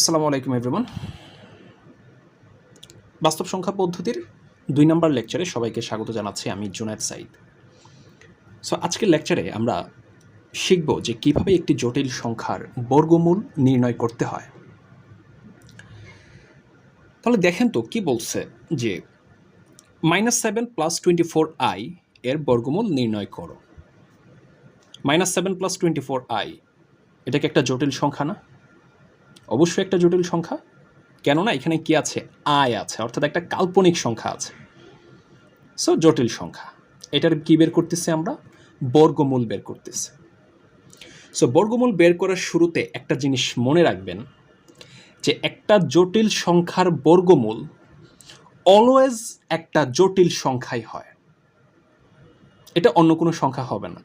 আসসালামু আলাইকুম এভরিওয়ান বাস্তব সংখ্যা পদ্ধতির দুই নম্বর লেকচারে সবাইকে স্বাগত জানাচ্ছি আমি জুনায়দ সাইদ সো আজকের লেকচারে আমরা শিখব যে কীভাবে একটি জটিল সংখ্যার বর্গমূল নির্ণয় করতে হয়। তাহলে দেখেন তো কি বলছে যে minus seven plus twenty four i এর বর্গমূল নির্ণয় করো। Minus seven plus twenty four i এটা কি একটা জটিল সংখ্যা না? অবশ্যই একটা জটিল সংখ্যা, কেননা এখানে কি আছে? আয় আছে, অর্থাৎ একটা কাল্পনিক সংখ্যা আছে। সো জটিল সংখ্যা। এটার কি বের করতেছি আমরা? বর্গমূল বের করতেছি। সো বর্গমূল বের করার শুরুতে একটা জিনিস মনে রাখবেন, যে একটা জটিল সংখ্যার বর্গমূল অলওয়েজ একটা জটিল সংখ্যাই হয়। এটা অন্য কোনো সংখ্যা হবে না।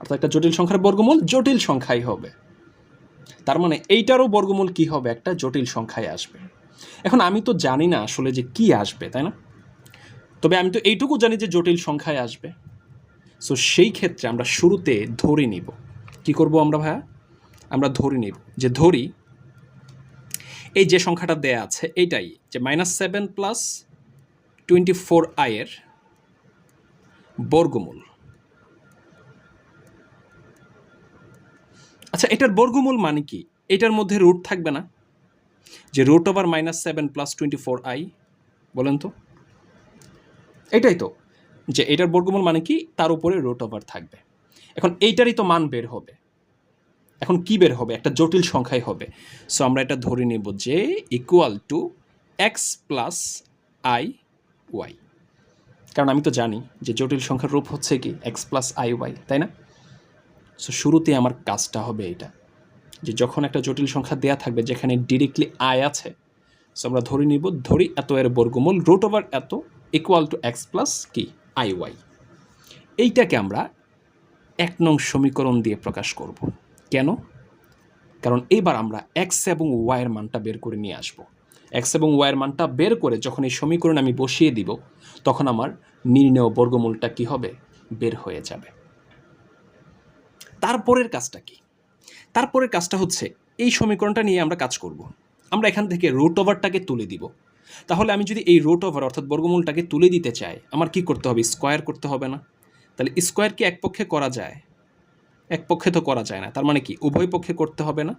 অর্থাৎ একটা জটিল সংখ্যার বর্গমূল জটিল সংখ্যাই হবে। তার মানে এইটারও বর্গমূল কি হবে? একটা জটিল সংখ্যায় আসবে। এখন আমি তো জানি না আসলে যে কি আসবে, তাই না? তবে আমি তো এইটুকু জানি যে জটিল সংখ্যায় আসবে। সো সেই ক্ষেত্রে আমরা শুরুতে ধরে নিব। কি করব আমরা ভাইয়া? আমরা ধরে নিব যে ধরি, এই যে সংখ্যাটা দেয়া আছে এইটাই যে minus seven plus twenty four আয়ের বর্গমূল। আচ্ছা এটার বর্গমূল মানে কি? এটার মধ্যে রুট থাকবে না? যে root over minus seven plus twenty four i বলেন তো। এটাই তো। যে এটার বর্গমূল মানে কি? তার উপরে রুট ওভার থাকবে। এখন এইটারই তো মান বের হবে। এখন কি বের হবে? একটা জটিল সংখ্যাই হবে। সো আমরা এটা ধরে নেব যে equal to x plus i y কারণ আমি তো জানি যে জটিল সংখ্যার রূপ হচ্ছে কি? এক্স প্লাস আই ওয়াই তাই না? সো শুরুতে আমার কাজটা হবে এটা। যে যখন একটা জটিল সংখ্যা দেয়া থাকবে, যেখানে ডিরেক্টলি আয় আছে সো আমরা ধরে নিব, ধরি এত এর বর্গমূল রুট ওভার এত ইকুয়াল টু এক্স প্লাস কি? আই ওয়াই এইটাকে আমরা এক নং সমীকরণ দিয়ে প্রকাশ করব। কেন? কারণ এইবার আমরা এক্স এবং ওয়াইয়ের মানটা বের করে নিয়ে আসব। এক্স এবং ওয়াইয়ের মানটা বের করে যখন এই সমীকরণ আমি বসিয়ে দিব, তখন আমার নির্ণেয় বর্গমূলটা কি হবে? বের হয়ে যাবে। তারপরের কাজটা কি? তারপরের কাজটা হচ্ছে এই সমীকরণটা নিয়ে আমরা কাজ করব। আমরা এখান থেকে রুট ওভারটাকে তুলে দিব। তাহলে আমি যদি এই রুট ওভার অর্থাৎ বর্গমূলটাকে তুলে দিতে চাই, আমার কি করতে হবে? স্কোয়ার করতে হবে না। তাহলে স্কোয়ার কি এক পক্ষে করা যায়? এক পক্ষে তো করা যায় না। তার মানে কি? উভয় পক্ষে করতে হবে না।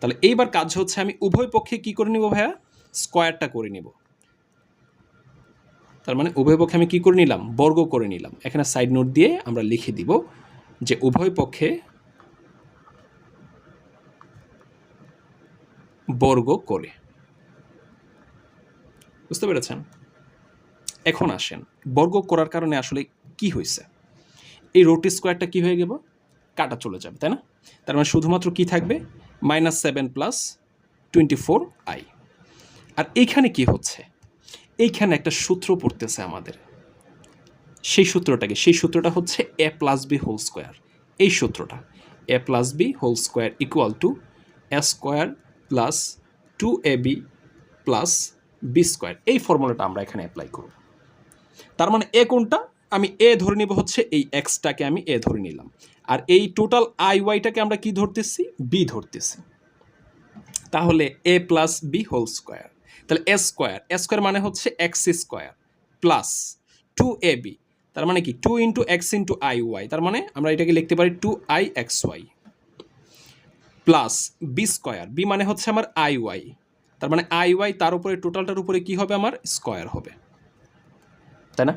তাহলে এইবার কাজ হচ্ছে আমি উভয় পক্ষে কি করে নিব ভাইয়া? স্কোয়ারটা করে নিব। তার মানে উভয় পক্ষে আমি কি করে নিলাম? বর্গ করে নিলাম। এখানে সাইড নোট দিয়ে আমরা লিখে দিব যে উভয় পক্ষে বর্গ করে। বুঝতে পেরেছেন? এখন আসেন, বর্গ করার কারণে আসলে কি হয়েছে এই রোটি স্কোয়ারটা কি হয়ে গেল? কাটা চলে যাবে, তাই না? তার মানে শুধুমাত্র কি থাকবে? Minus seven plus twenty four i. আর এইখানে কি হচ্ছে? এইখানে একটা সূত্র পড়তেছে আমাদের। সেই সূত্রটাকে, সেই সূত্রটা হচ্ছে a plus b whole square. এই সূত্রটা, a plus b whole square equal to a square plus two a b plus b square. এই ফর্মুলাটা আমরা এখানে অ্যাপ্লাই করব। তার মানে এ কোনটা? আমি এ ধরে নিব হচ্ছে এই এক্সটাকে আমি এ ধরে নিলাম। আর এই টোটাল আই ওয়াইটাকে আমরা কি ধরতেছি? বি ধরতেছি। তাহলে a plus b whole square. তাহলে এ স্কোয়ার এ স্কোয়ার মানে হচ্ছে x square plus two a b. তার মানে কি? Two into x into i y তার মানে আমরা এটাকে লিখতে পারি two i x y plus b square b মানে হচ্ছে আমার আই ওয়াই তার মানে আই ওয়াই তার উপরে টোটালটার উপরে কি হবে আমার? স্কোয়ার হবে। তাই না?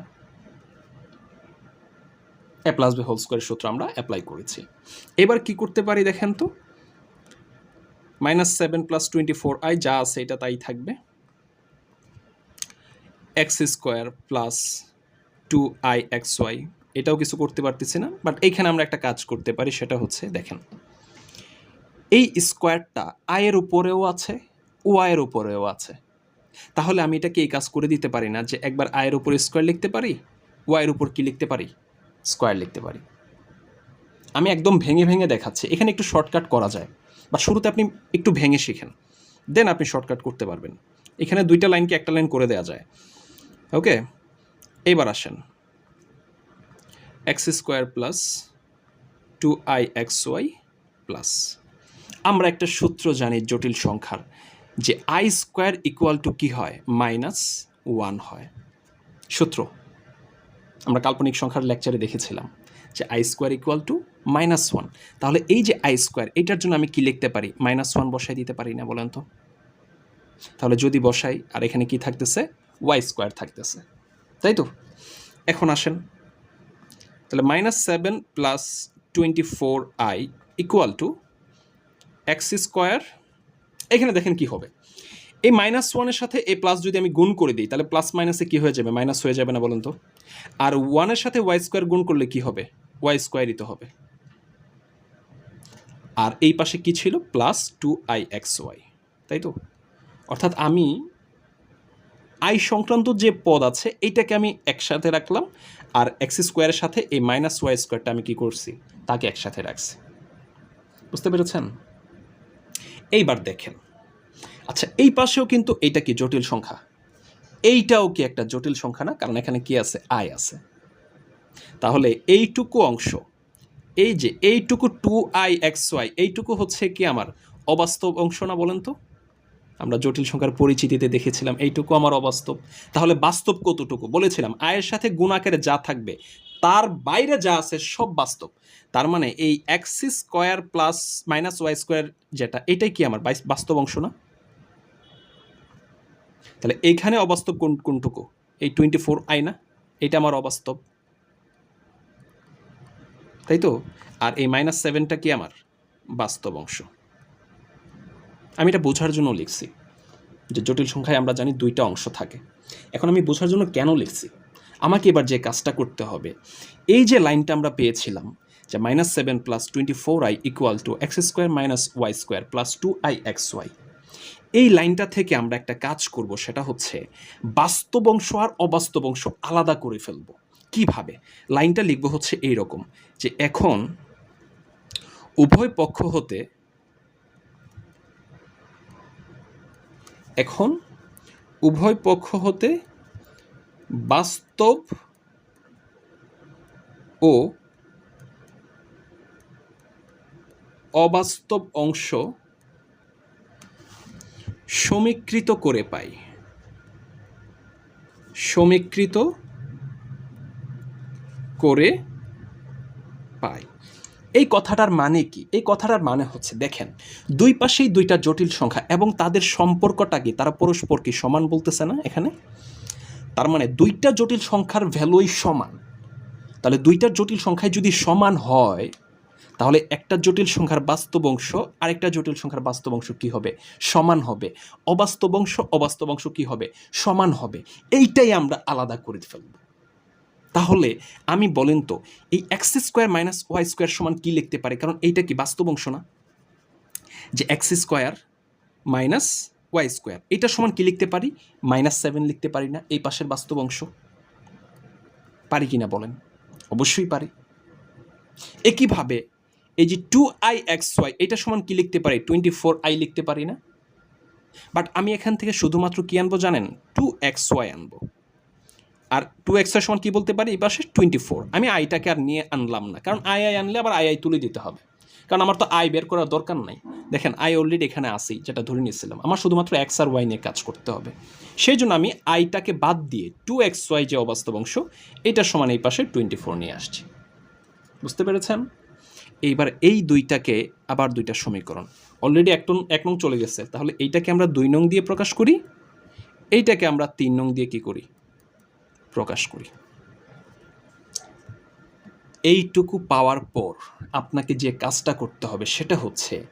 A plus b whole square সূত্র আমরা অ্যাপ্লাই করেছি। এবার কি করতে পারি দেখেন তো? Minus seven plus twenty four i যা আছে এটা তাই থাকবে। X square plus two i x y এটাও কিছু করতে পারতেছি না বাট এইখানে আমরা একটা কাজ করতে পারি, সেটা হচ্ছে দেখেন। এই স্কোয়ারটা আয়ের উপরেও আছে ও আয়ের উপরেও আছে। তাহলে আমি এটাকে এই কাজ করে দিতে পারি না যে একবার আয়ের উপরে স্কোয়ার লিখতে পারি ওয়াইয়ের উপর কি লিখতে পারি? স্কোয়ার লিখতে পারি। আমি একদম ভেঙে ভেঙে দেখাচ্ছি। এখানে একটু শর্টকাট করা যায় বা শুরুতে আপনি একটু ভেঙে শিখেন। দেন আপনি শর্টকাট করতে পারবেন। এখানে দুইটা লাইনকে একটা লাইন করে দেওয়া যায়। ওকে এইবার আসেন। X square plus two i x y plus. আমরা একটা সূত্র জানি জটিল সংখ্যার যে আই স্কোয়ার ইকুয়াল টু কী হয়? মাইনাস ওয়ান হয়। সূত্র। আমরা কাল্পনিক সংখ্যার লেকচারে দেখেছিলাম যে i square equal to minus one. তাহলে এই যে আই স্কোয়ার, এটার জন্য আমি কি লিখতে পারি? মাইনাস ওয়ান বসাই দিতে পারি না বলেন তো? তাহলে যদি বসাই, আর এখানে কি থাকতেছে? ওয়াই স্কোয়ার থাকতেছে। তাই তো? এখন আসেন। তাহলে minus seven plus twenty four i equal to square এখানে দেখেন কি হবে। এই মাইনাস ওয়ানের সাথে এই প্লাস যদি আমি গুণ করে দিই, তাহলে প্লাস মাইনাসে কী হয়ে যাবে? মাইনাস হয়ে যাবে না বলুন তো? আর ওয়ানের সাথে ওয়াই স্কোয়ার গুণ করলে কি হবে? ওয়াই স্কোয়ারই তো হবে। আর এই পাশে কি ছিল? Plus two i x y তাই তো? অর্থাৎ আমি আই সংক্রান্ত যে পদ আছে এইটাকে আমি একসাথে রাখলাম। আর এক্স স্কোয়ারের সাথে এই মাইনাস ওয়াই স্কোয়ারটা আমি কী করছি? তাকে একসাথে রাখছি। বুঝতে পেরেছেন? এইবার দেখেন। আচ্ছা এই পাশেও কিন্তু এইটা কি জটিল সংখ্যা? এইটাও কি একটা জটিল সংখ্যা না? কারণ এখানে কি আছে? আই আছে। তাহলে এইটুকু অংশ, এই যে এইটুকু টু আই এক্স ওয়াই এইটুকু হচ্ছে কি আমার অবাস্তব অংশ না বলেন তো? আমরা জটিল সংখ্যার পরিচিতিতে দেখেছিলাম, এইটুকু আমার অবাস্তব। তাহলে বাস্তব কতটুকু? বলেছিলাম, আয়ের সাথে গুণাকারে যা থাকবে, তার বাইরে যা আছে সব বাস্তব। তার মানে এই x square plus minus y square যেটা, এটাই কি আমার বাস্তব অংশ না? তাহলে এইখানে অবাস্তব কোন, কোনটুকু? এই টোয়েন্টি ফোর আই না? এটা আমার অবাস্তব। তাই তো? আর এই মাইনাস সেভেনটা কি আমার? বাস্তব অংশ। আমি এটা বোঝার জন্য লিখছি যে জটিল সংখ্যায় আমরা জানি দুইটা অংশ থাকে। এখন আমি বোঝার জন্য কেন লিখছি? আমাকে এবার যে কাজটা করতে হবে, এই যে লাইনটা আমরা পেয়েছিলাম যে minus seven plus twenty four i equal to x square minus y square plus two i x y এই লাইনটা থেকে আমরা একটা কাজ করব, সেটা হচ্ছে বাস্তব অংশ আর অবাস্তব অংশ আলাদা করে ফেলব। কীভাবে? লাইনটা লিখব হচ্ছে এই রকম যে এখন উভয় পক্ষ হতে এখন উভয় পক্ষ হতে বাস্তব ও অবাস্তব অংশ সমীকৃত করে পাই। সমীকৃত করে পাই। এই কথাটার মানে কি? এই কথাটার মানে হচ্ছে, দেখেন, দুই পাশেই দুইটা জটিল সংখ্যা এবং তাদের সম্পর্কটা কি? তারা পরস্পর কি সমান বলতেছে না এখানে? তার মানে দুইটা জটিল সংখ্যার ভ্যালুই সমান। তাহলে দুইটা জটিল সংখ্যায় যদি সমান হয়, তাহলে একটা জটিল সংখ্যার বাস্তব অংশ, আরেকটা জটিল সংখ্যার বাস্তব অংশ কী হবে? সমান হবে। অবাস্তব অংশ অবাস্তব অংশ কী হবে? সমান হবে। এইটাই আমরা আলাদা করে ফেলব। তাহলে আমি বলেন তো, এই x square minus y square সমান কী লিখতে পারে? কারণ এইটা কি বাস্তব অংশ না? যে x square minus y square এটা সমান কী লিখতে পারি? মাইনাস সেভেন লিখতে পারি না, এই পাশের বাস্তব অংশ। পারি কি না বলেন? অবশ্যই পারি। একইভাবে এই যে টু আই এক্স ওয়াই এটা সমান কী লিখতে পারি? টোয়েন্টি ফোর আই লিখতে পারি না। বাট আমি এখান থেকে শুধুমাত্র কী আনব জানেন? টু এক্স ওয়াই আনব। আর টু এক্স ওয়াই সমান কি বলতে পারি? এই পাশে টোয়েন্টি ফোর আমি আইটাকে আর নিয়ে আনলাম না। কারণ আই আই আনলে আবার আই আই তুলে দিতে হবে। কারণ আমার তো আই বের করার দরকার নাই। দেখেন আই অলরেডি এখানে আসি যেটা ধরে নিয়েছিলাম। আমার শুধুমাত্র এক্স আর ওয়াই নিয়ে কাজ করতে হবে। সেই জন্য আমি আইটাকে বাদ দিয়ে টু এক্স ওয়াই যে অবাস্তব অংশ এটার সমান এই পাশে টোয়েন্টি ফোর নিয়ে আসছি। বুঝতে পেরেছেন? এইবার এই দুইটাকে আবার দুইটা সমীকরণ। অলরেডি এক নং এক নং চলে গেছে। তাহলে এইটাকে আমরা দুই নং দিয়ে প্রকাশ করি। এইটাকে আমরা তিন নং দিয়ে কি করি? প্রকাশ করি। এইটুকু পাওয়ার পর আপনাকে যে কাজটা করতে হবে সেটা হচ্ছে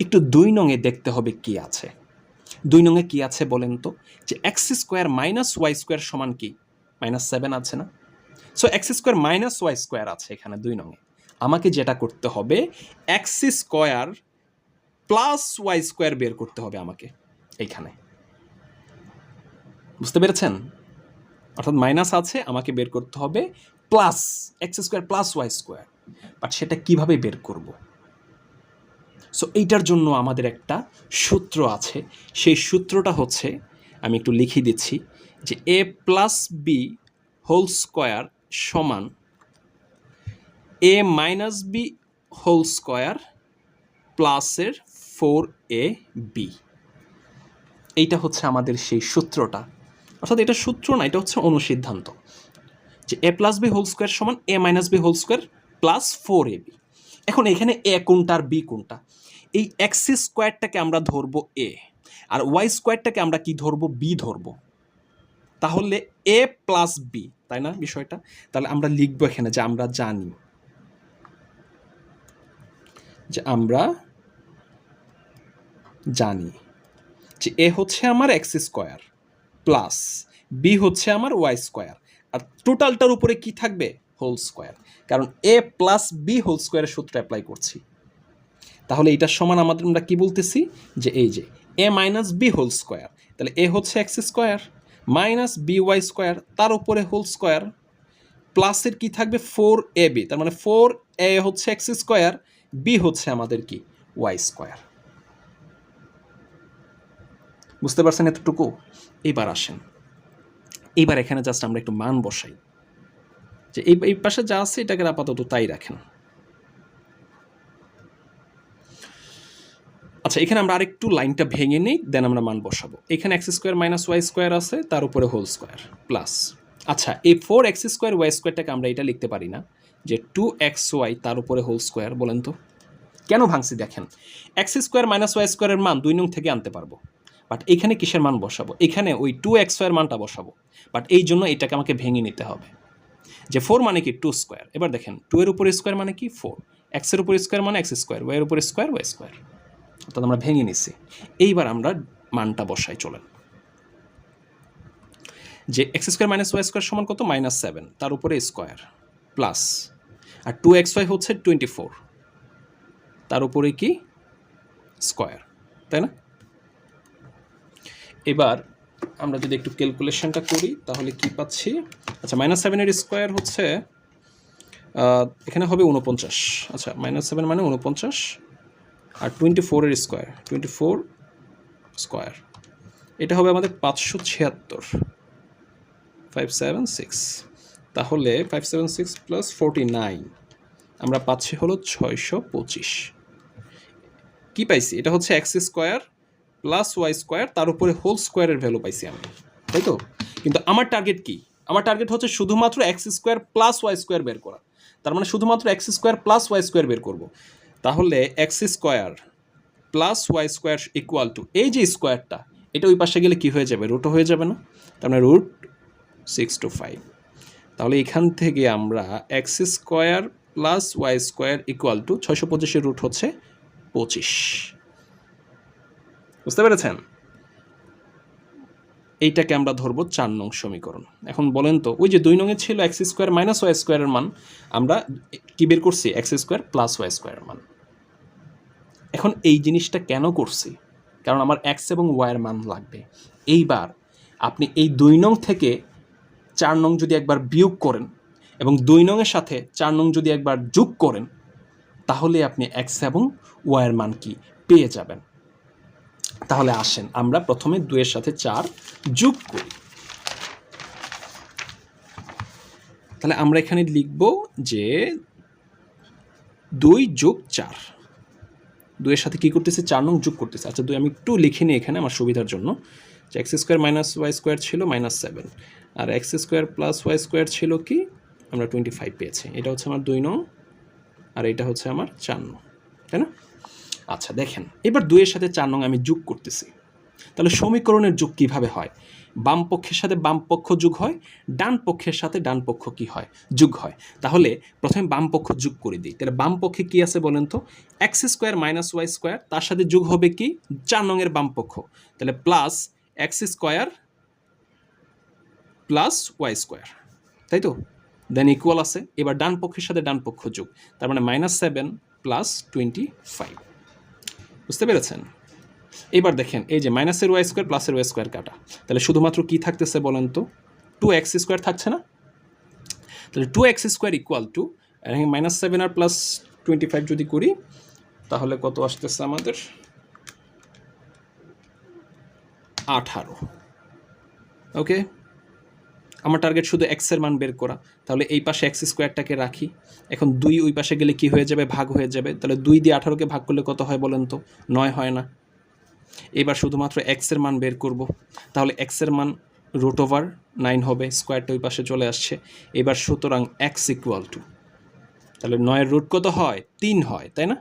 একটু দুই নঙে দেখতে হবে কি আছে। দুই নঙে কি আছে বলেন তো? যে x square minus y square সমান কি? মাইনাস সেভেন আছে না? So x square minus y square আছে এখানে দুই নঙে। আমাকে যেটা করতে হবে x square plus y square বের করতে হবে আমাকে এইখানে। বুঝতে পেরেছেন? অর্থাৎ মাইনাস আছে, আমাকে বের করতে হবে plus x square plus y square but সেটা কীভাবে বের করব? সো এইটার জন্য আমাদের একটা সূত্র আছে। সেই সূত্রটা হচ্ছে, আমি একটু লিখিয়ে দিচ্ছি যে a plus b whole square সমান a minus b whole square প্লাসের ফোর এ বি এইটা হচ্ছে আমাদের সেই সূত্রটা। অর্থাৎ এটা সূত্র না, এটা হচ্ছে অনুসিদ্ধান্ত। যে a plus b whole square সমান a minus b whole square plus four a b এখন এখানে এ কোনটা আর বি কোনটা? এই এক্স স্কোয়ারটাকে আমরা ধরবো এ আর ওয়াই স্কোয়ারটাকে আমরা কি ধরবো? বি ধরবো। তাহলে এ প্লাস বি তাই না বিষয়টা? তাহলে আমরা লিখব এখানে যে আমরা জানি যে আমরা জানি যে এ হচ্ছে আমার এক্স স্কোয়ার প্লাস বি হচ্ছে আমার ওয়াই স্কোয়ার। আর টোটালটার উপরে কি থাকবে? Whole square. কারণ এ প্লাস বি হোল স্কোয়ারের সূত্র অ্যাপ্লাই করছি। তাহলে এটার সমান আমাদের আমরা কি বলতেছি? যে এই যে a minus b whole square. তাহলে এ হচ্ছে x square minus b y square, তার উপরে হোল স্কোয়ার, প্লাসের কি থাকবে? ফোর এ বি তার মানে ফোর এ হচ্ছে এক্স স্কোয়ার বি হচ্ছে আমাদের কি? Y square. বুঝতে পারছেন এতটুকু? এবার আসেন। এইবার এখানে জাস্ট আমরা একটু মান বসাই। যে এই এই পাশে যা আছে এটাকে আপাতত তাই রাখেন। আচ্ছা এখানে আমরা আরেকটু লাইনটা ভেঙে নিই দেন আমরা মান বসাবো। এখানে x square minus y square আছে, তার উপরে হোল স্কোয়ার প্লাস আচ্ছা এই ফোর এক্স স্কোয়ার ওয়াই স্কোয়ারটাকে আমরা এটা লিখতে পারি না, যে টু এক্স ওয়াই তার উপরে হোল স্কোয়ার বলেন তো। কেন ভাঙছি, দেখেন। এক্স স্কোয়ার মাইনাস ওয়াই স্কোয়ারের মান দুই নং থেকে আনতে পারব। বাট এখানে কিসের মান বসাবো? এখানে ওই টু এক্স ওয়ার মানটা বসাবো। বাট এই জন্য এটাকে আমাকে ভেঙে নিতে হবে। যে ফোর মানে কি? টু স্কোয়ার এবার দেখেন টু এর উপর স্কোয়ার মানে কি? ফোর এক্সের উপর স্কোয়ার মানে এক্স স্কোয়ার ওয়াইয়ের উপর স্কোয়ার ওয়াই স্কোয়ার অর্থাৎ আমরা ভেঙে নিছি। এইবার আমরা মানটা বসাই, চলেন। যে x square minus y square সমান কত? মাইনাস সেভেন তার উপরে স্কোয়ার প্লাস আর টু এক্স ওয়াই হচ্ছে টোয়েন্টি ফোর তার উপরে কি? স্কোয়ার তাই না? এবার আমরা যদি একটু ক্যালকুলেশনটা করি, তাহলে কি পাচ্ছি? আচ্ছা মাইনাস সেভেনের স্কোয়ার হচ্ছে এখানে হবে উনপঞ্চাশ আচ্ছা মাইনাস সেভেন মানে উনপঞ্চাশ আর টোয়েন্টি ফোরের স্কোয়ার টোয়েন্টি ফোর স্কোয়ার এটা হবে আমাদের পাঁচশো ছিয়াত্তর। ফাইভ সেভেন সিক্স তাহলে five seven six plus forty nine আমরা পাচ্ছি হলো ছয়শো পঁচিশ। কী পাইছি? এটা হচ্ছে x square plus y square তার উপরে হোল স্কোয়ারের ভ্যালু পাইছি আমি তাই তো কিন্তু আমার টার্গেট কি? আমার টার্গেট হচ্ছে শুধুমাত্র x square plus y square বের করা। তার মানে শুধুমাত্র x square plus y square বের করব। তাহলে x square plus y square equal to এই যে স্কোয়ারটা এটা ওই পাশে গেলে কি হয়ে যাবে? রুটও হয়ে যাবে না। তার মানে রুট সিক্স টু ফাইভ তাহলে এখান থেকে আমরা x square plus y square equal to ছয়শো পঁচিশের রুট হচ্ছে পঁচিশ। বুঝতে পেরেছেন? এইটাকে আমরা ধরবো চার নং সমীকরণ। এখন বলেন তো, ওই যে দুই নঙে ছিল এক্স স্কোয়ার মাইনাস ওয়াই স্কোয়ারের মান, আমরা কি বের করছি? এক্স স্কোয়ার প্লাস ওয়াই স্কোয়ারের মান। এখন এই জিনিসটা কেন করছি? কারণ আমার এক্স এবং ওয়াইয়ের মান লাগবে। এইবার আপনি এই দুই নং থেকে চার নং যদি একবার বিয়োগ করেন এবং দুই নংয়ের সাথে চার নং যদি একবার যোগ করেন, তাহলে আপনি এক্স এবং ওয়াইয়ের মান কি পেয়ে যাবেন। তাহলে আসেন, আমরা প্রথমে দুইয়ের সাথে চার যোগ করি। তাহলে আমরা এখানে লিখব যে দুই যোগ চার। দুইয়ের সাথে কী করতেছে? চার নং যোগ করতেছে। আচ্ছা দুই, আমি একটু লিখে নিই এখানে আমার সুবিধার জন্য। যে x square minus y square ছিল মাইনাস সেভেন। আর x square plus y square ছিল কি? আমরা টোয়েন্টি ফাইভ পেয়েছি। এটা হচ্ছে আমার দুই নং, আর এটা হচ্ছে আমার চার নং। তাই না? আচ্ছা দেখেন, এবার দুইয়ের সাথে চার নং আমি যোগ করতেছি। তাহলে সমীকরণের যোগ কীভাবে হয়? বাম পক্ষের সাথে বাম পক্ষ যোগ হয়, ডান পক্ষের সাথে ডান পক্ষ কি হয়? যোগ হয়। তাহলে প্রথমে বাম পক্ষ যোগ করে দিই। তাহলে বাম পক্ষে কি আছে বলেন তো? X square minus y square, তার সাথে যোগ হবে কি? চার নংয়ের বাম পক্ষ। তাহলে plus x square plus y square. তাই তো? দেন ইকুয়াল আছে। এবার ডান পক্ষের সাথে ডান পক্ষ যোগ। তার মানে minus seven plus twenty five. বুঝতে পেরেছেন? এবার দেখেন, এই যে মাইনাসের ওয়াই স্কোয়ার প্লাসের ওয়াই স্কোয়ার কাটা। তাহলে শুধুমাত্র কি থাকতেছে বলেন তো? টু এক্স স্কোয়ার থাকছে না? তাহলে two x square equal to minus seven R plus twenty five যদি করি, তাহলে কত আসতেছে আমাদের? আঠারো। ওকে আমার টার্গেট শুধু এক্সের মান বের করা। তাহলে এই পাশে এক্স স্কোয়ারটাকে রাখি। এখন দুই ওই পাশে গেলে কি হয়ে যাবে? ভাগ হয়ে যাবে। তাহলে দুই দিয়ে আঠারোকে ভাগ করলে কত হয় বলেন তো? নয় হয় না। এবার শুধুমাত্র এক্সের মান বের করব। তাহলে এক্সের মান রুট ওভার নাইন হবে। স্কোয়ারটা ওই পাশে চলে আসছে। এবার সুতরাং এক্স ইকুয়াল টু তাহলে নয়ের রুট কত হয়? তিন হয়, তাই না?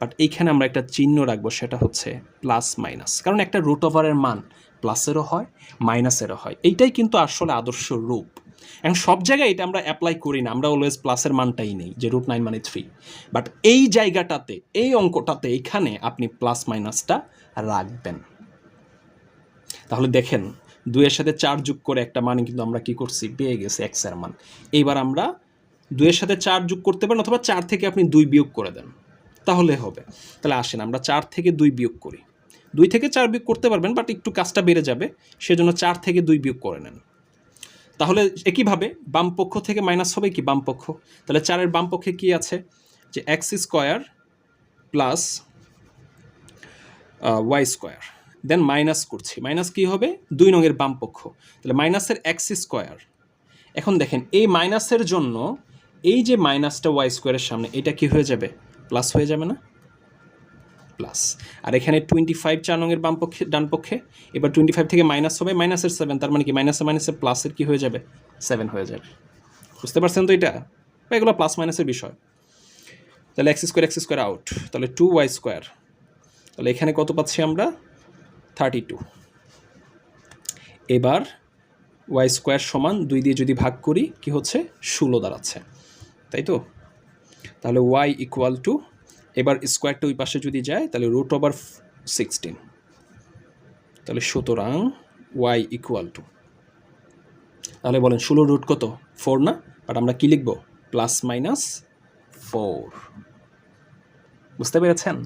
বাট এইখানে আমরা একটা চিহ্ন রাখব, সেটা হচ্ছে প্লাস মাইনাস কারণ একটা রুট ওভারের মান প্লাসেরও হয়, মাইনাসেরও হয়। এইটাই কিন্তু আসলে আদর্শ রূপ। এখন সব জায়গায় এটা আমরা অ্যাপ্লাই করি না। আমরা অলওয়েজ প্লাসের মানটাই নেই, যে রুট নাইন মানে থ্রি বাট এই জায়গাটাতে, এই অঙ্কটাতে এখানে আপনি প্লাস মাইনাসটা রাখবেন। তাহলে দেখেন, দুইয়ের সাথে চার যোগ করে একটা মান কিন্তু আমরা কি করছি? পেয়ে গেছি এক্সের মান। এইবার আমরা দুইয়ের সাথে চার যোগ করতে পারেন, অথবা চার থেকে আপনি দুই বিয়োগ করে দেন। তাহলে হবে। তাহলে আসেন, আমরা চার থেকে দুই বিয়োগ করি। দুই থেকে চার বিয়োগ করতে পারবেন বাট একটু কাজটা বেড়ে যাবে, সেজন্য চার থেকে দুই বিয়োগ করে নেন। তাহলে একইভাবে বাম পক্ষ থেকে মাইনাস হবে কি? বাম পক্ষ। তাহলে চারের বাম পক্ষে কি আছে? যে x square plus y square then minus করছি। মাইনাস কি হবে? দুই নঙের বাম পক্ষ। তাহলে মাইনাসের এক্স স্কোয়ার এখন দেখেন, এই মাইনাসের জন্য এই যে মাইনাসটা ওয়াই স্কোয়ারের সামনে, এটা কি হয়ে যাবে? প্লাস হয়ে যাবে না? প্লাস আর এখানে টোয়েন্টি ফাইভ চার নঙের বাম পক্ষে, ডান পক্ষে, এবার টোয়েন্টি ফাইভ থেকে মাইনাস হবে মাইনাসের সেভেন তার মানে কি মাইনাসে মাইনাসে প্লাসের কি হয়ে যাবে? সেভেন হয়ে যাবে। বুঝতে পারছেন তো এটা? এগুলো প্লাস মাইনাসের বিষয়। তাহলে x square x square out তাহলে টু ওয়াই স্কোয়ার তাহলে এখানে কত পাচ্ছি আমরা? থার্টি টু এবার ওয়াই স্কোয়ার সমান দুই দিয়ে যদি ভাগ করি, কি হচ্ছে? ষোলো দাঁড়াচ্ছে। তাই তো? তাহলে ওয়াই ইকুয়াল টু এবার স্কোয়ারটা ওই পাশে যদি যায়, তাহলে রুট ওভার সিক্সটিন তাহলে সুতরাং ওয়াই ইকুয়াল টু তাহলে বলেন ষোলো রুট কত? ফোর না? বাট আমরা কী লিখব? প্লাস মাইনাস ফোর বুঝতে পেরেছেন?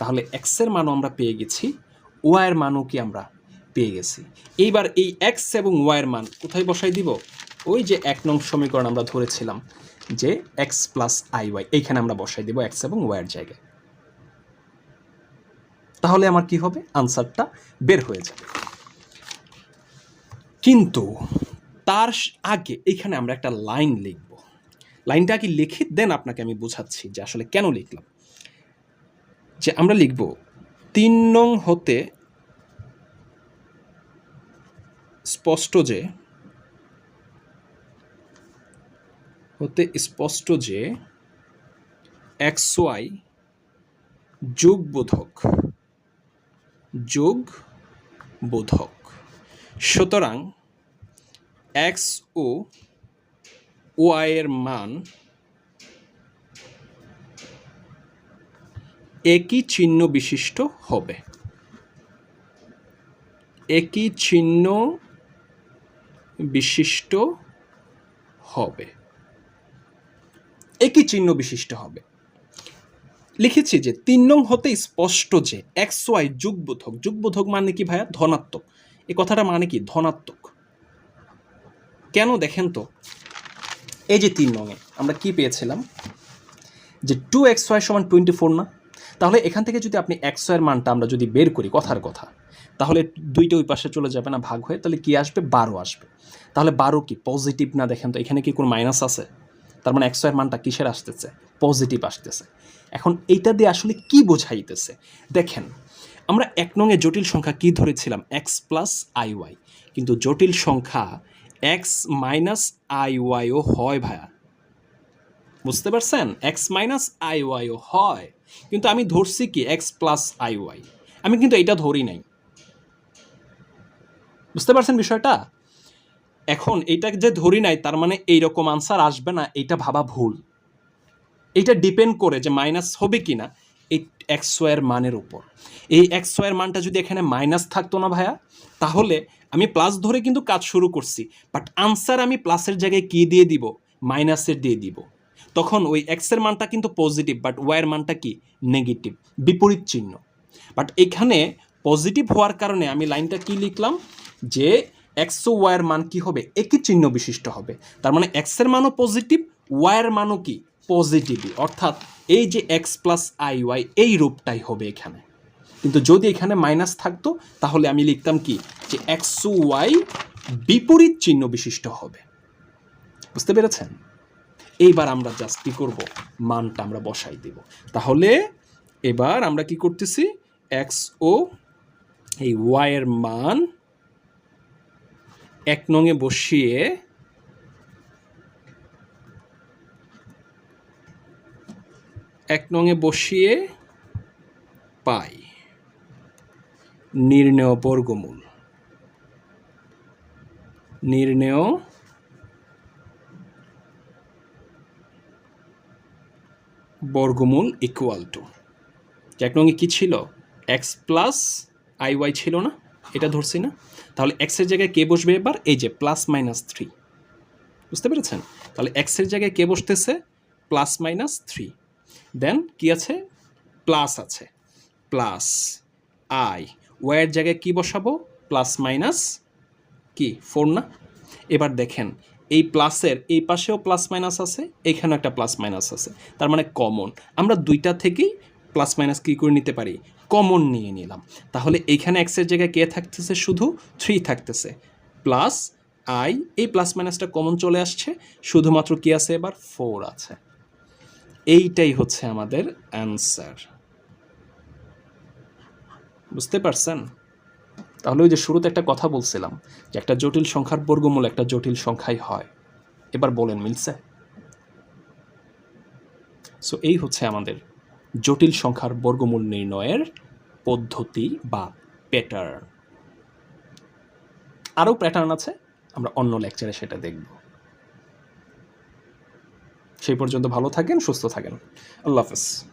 তাহলে এক্সের মানও আমরা পেয়ে গেছি ওয়াইয়ের মানও কি আমরা পেয়ে গেছি। এইবার এই এক্স এবং ওয়াইয়ের মান কোথায় বসাই দিব? ওই যে এক নং সমীকরণ আমরা ধরেছিলাম। যে এক্স প্লাস আই ওয়াই এইখানে আমরা বসাই দেবো এক্স এবং ওয়াইয়ের জায়গায়। তাহলে আমার কি হবে? আনসারটা বের হয়ে যাবে। কিন্তু তার আগে এইখানে আমরা একটা লাইন লিখব। লাইনটা আগে লিখে? দেন আপনাকে আমি বোঝাচ্ছি যে আসলে কেন লিখলাম। যে আমরা লিখব, তিন নং হতে স্পষ্ট যে হতে স্পষ্ট যে এক্স ওয়াই যোগ বোধক যোগ বোধক সুতরাং এক্স ও ওয়াই এর মান একই চিহ্ন বিশিষ্ট হবে। একই চিহ্ন বিশিষ্ট হবে। একই চিহ্ন বিশিষ্ট হবে। লিখেছি যে, তিন নং হতে স্পষ্ট যে, এক্স ওয়াই যুগবোধক। যুগবোধক মানে কি ভাইয়া? ধনাত্মক। এই কথাটা মানে কি? ধনাত্মক। কেন দেখেন তো? এই যে তিন নঙে, আমরা কি পেয়েছিলাম? যে টু এক্স ওয়াই সমান টোয়েন্টি ফোর না? তাহলে এখান থেকে যদি আপনি এক্স ওয়াইয়ের মানটা আমরা যদি বের করি কথার কথা, তাহলে দুইটা ওই পাশে চলে যাবে না, ভাগ হয়ে, তাহলে কি আসবে? বারো আসবে। তাহলে বারো কি? পজিটিভ না? দেখেন তো, এখানে কি কোনো মাইনাস আছে? তার মানে ওয়াইয়ের মানটা কিসের আসতেছে? পজিটিভ আসতেছে। এখন এইটা দিয়ে আসলে কি বোঝাইতেছে? দেখেন, আমরা এক নঙে জটিল সংখ্যা কি ধরেছিলাম? এক্স প্লাস আই ওয়াই কিন্তু জটিল সংখ্যা এক্স মাইনাস আই ওয়াইও হয় ভাইয়া। বুঝতে পারছেন? এক্স মাইনাস আই ওয়াইও হয়। কিন্তু আমি ধরছি কি এক্স প্লাস আই ওয়াই আমি কিন্তু এটা ধরি নাই। বুঝতে পারছেন বিষয়টা? এখন এটা যে ধরি নাই, তার মানে এইরকম আনসার আসবে না এটা ভাবা ভুল। এটা ডিপেন্ড করে যে মাইনাস হবে কি না এই এক্স ওয়ার মানের উপর। এই এক্স ওয়ার মানটা যদি এখানে মাইনাস থাকতো না ভাইয়া, তাহলে আমি প্লাস ধরে কিন্তু কাজ শুরু করছি বাট আনসার আমি প্লাসের জায়গায় কি দিয়ে দিব? মাইনাসের দিয়ে দিব। তখন ওই এক্সের মানটা কিন্তু পজিটিভ বাট ওয়াইয়ের মানটা কি? নেগেটিভ বিপরীত চিহ্ন। বাট এখানে পজিটিভ হওয়ার কারণে আমি লাইনটা কি লিখলাম? যে এক্স ও ওয়াইয়ের মান কি হবে? একই চিহ্ন বিশিষ্ট হবে। তার মানে এক্সের মানও পজিটিভ ওয়াইয়ের মানও কি? পজিটিভই অর্থাৎ এই যে এক্স প্লাস আই ওয়াই এই রূপটাই হবে এখানে। কিন্তু যদি এখানে মাইনাস থাকতো, তাহলে আমি লিখতাম কি? যে এক্স ওয়াই বিপরীত চিহ্ন বিশিষ্ট হবে। বুঝতে পেরেছেন? এইবার আমরা জাস্ট কী করব? মানটা আমরা বসাই দেব। তাহলে এবার আমরা কি করতেছি? এক্স ও এই ওয়াইয়ের মান এক নঙে বসিয়ে এক নঙে বসিয়ে পাই। নির্ণেয় বর্গমূল। নির্ণেয় বর্গমূল ইকুয়াল টু এক নঙ্গে কী ছিল? এক্স প্লাস আই ওয়াই ছিল না? এটা ধরছি না? তাহলে এক্সের জায়গায় কে বসবে এবার? এই যে প্লাস মাইনাস থ্রি বুঝতে পেরেছেন? তাহলে এক্সের জায়গায় কে বসতেছে? প্লাস মাইনাস থ্রি দেন কি আছে? প্লাস আছে। প্লাস আই ওয়াইয়ের জায়গায় কি বসাবো? প্লাস মাইনাস কি? ফোর না? এবার দেখেন, এই প্লাসের এই পাশেও প্লাস মাইনাস আছে এইখানেও একটা প্লাস মাইনাস আছে। তার মানে কমন আমরা দুইটা থেকেই প্লাস মাইনাস কী করে নিতে পারি? কমন নিয়ে নিলাম। তাহলে এইখানে এক্সের জায়গায় কে থাকতেছে? শুধু থ্রি থাকতেছে। প্লাস আই এই প্লাস মাইনাসটা কমন চলে আসছে। শুধুমাত্র কি আছে এবার? ফোর আছে। এইটাই হচ্ছে আমাদের অ্যান্সার বুঝতে পারছেন? তাহলে ওই যে শুরুতে একটা কথা বলছিলাম, যে একটা জটিল সংখ্যার বর্গমূল একটা জটিল সংখ্যাই হয়। এবার বলেন মিলছে? সো এই হচ্ছে আমাদের জটিল সংখ্যার বর্গমূল নির্ণয়ের পদ্ধতি বা প্যাটার্ন আরও প্যাটার্ন আছে, আমরা অন্য লেকচারে সেটা দেখব। সেই পর্যন্ত ভালো থাকেন, সুস্থ থাকেন। আল্লাহ হাফেজ।